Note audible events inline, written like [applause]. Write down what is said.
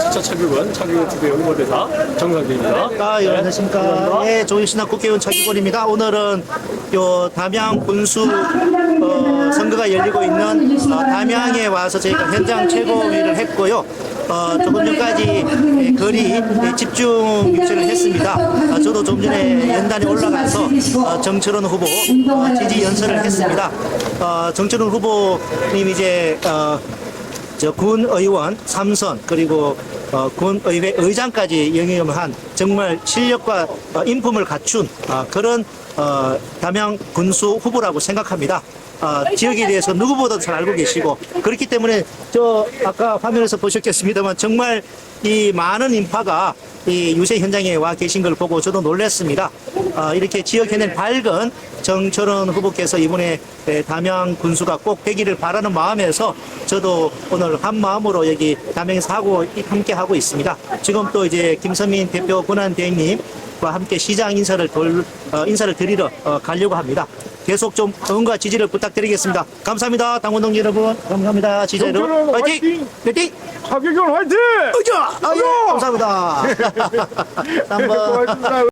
주차 착륙은 착륙 투대 응모대사 정상진입니다. 아, 예, 안녕하십니까. 예, 조일신학 국회의원 차기권입니다. 오늘은 요 담양 군수 어, 선거가 열리고 있는 어, 담양에 와서 저희가 현장 최고위를 했고요. 어, 조금 전까지 예, 거리 예, 집중 유세를 했습니다. 아, 저도 좀 전에 연단에 올라가서 어, 정철원 후보 어, 지지 연설을 했습니다. 어, 정철원 후보님 이제 어, 저 군의원 3선 그리고 어, 군의회 의장까지 영임한 정말 실력과 어, 인품을 갖춘 어, 그런 어, 담양 군수 후보라고 생각합니다. 어, 지역에 대해서 누구보다도 잘 알고 계시고 그렇기 때문에 저 아까 화면에서 보셨겠습니다만 정말 이 많은 인파가 이 유세 현장에 와 계신 걸 보고 저도 놀랐습니다. 어, 이렇게 지역 현에 밝은 정철원 후보께서 이번에 에, 담양 군수가 꼭 되기를 바라는 마음에서 저도 오늘 한 마음으로 여기 담양에서 하고 함께 하고 있습니다. 지금 또 이제 김서민 대표 권한 대행님 과 함께 시장 인사를 돌, 어, 인사를 드리러 어, 가려고 합니다. 계속 좀 응원과 지지를 부탁드리겠습니다. 감사합니다. 당원 동지 여러분. 감사합니다. 지지 여러분. 화이팅! 화이팅! 박유경 화이팅! 으쌰! 아, 예, 감사합니다. [laughs] 한번.